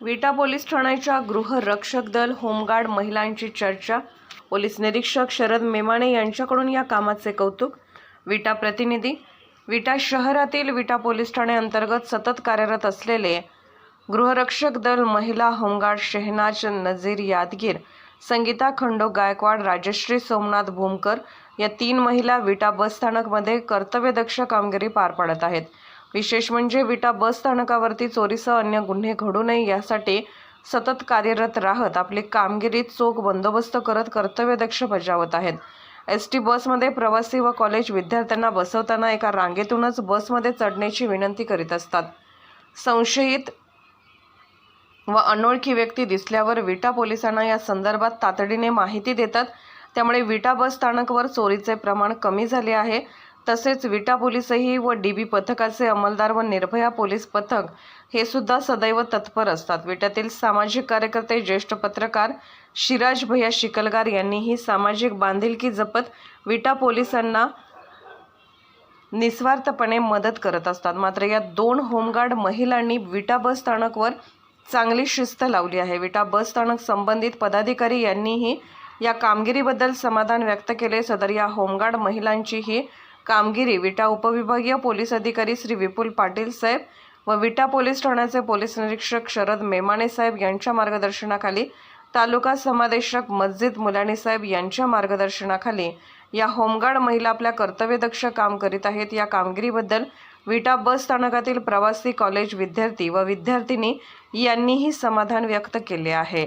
विटा पोलीस ठाण्याच्या गृहरक्षक दल होमगार्ड महिलांची चर्चा पोलीस निरीक्षक शरद मेमाणे यांच्याकडून या कामाचे कौतुक विटा प्रतिनिधी विटा शहरातील विटा पोलीस ठाणे अंतर्गत सतत कार्यरत असलेले गृहरक्षक दल महिला होमगार्ड शेहनाज नजीर यादगीर संगीता खंडो गायकवाड राजश्री सोमनाथ भूमकर या तीन महिला विटा बस स्थानकमध्ये कर्तव्यदक्ष कामगिरी पार पाडत आहेत. विशेष म्हणजे विटा बस स्थानकावरती चोरीसह अन्य गुन्हे घडू नये यासाठी सतत कार्यरत राहत आपली कामगिरी चोख बंदोबस्त करत कर्तव्यदक्ष बजावत आहेत. एस टी बसमध्ये प्रवासी व कॉलेज विद्यार्थ्यांना बसवताना एका रांगेतूनच बसमध्ये चढण्याची विनंती करीत असतात. संशयित व अनोळखी व्यक्ती दिसल्यावर विटा पोलिसांना या संदर्भात तातडीने माहिती देतात. त्यामुळे विटा बस स्थानकवर चोरीचे प्रमाण कमी झाले आहे. तसेच विटा पोलीसही व डी बी पथकाचे अंमलदार व निर्भया पोलीस पथक हे सुद्धा सदैव तत्पर असतात. विट्यातील सामाजिक कार्यकर्ते ज्येष्ठ पत्रकार शिराज भैया शिकलगार यांनीही सामाजिक बांधिलकी जपत विटा पोलिसांना निस्वार्थपणे मदत करत असतात. मात्र या दोन होमगार्ड महिलांनी विटा बस स्थानकवर चांगली शिस्त लावली आहे. विटा बसस्थानक संबंधित पदाधिकारी यांनीही या कामगिरीबद्दल समाधान व्यक्त केले. सदर या होमगार्ड महिलांची ही कामगिरी. विटा उपविभागीय पोलीस अधिकारी श्री विपुल पाटील साहेब व विटा पोलीस ठाण्याचे पोलीस निरीक्षक शरद मेमाणे साहेब यांच्या मार्गदर्शनाखाली तालुका समादेशक मस्जिद मुलानी साहेब यांच्या मार्गदर्शनाखाली या होमगार्ड महिला आपल्या कर्तव्यदक्ष काम करीत आहेत. या कामगिरीबद्दल विटा बस स्थानकातील प्रवासी कॉलेज विद्यार्थी व विद्यार्थिनी यांनीही समाधान व्यक्त केले आहे.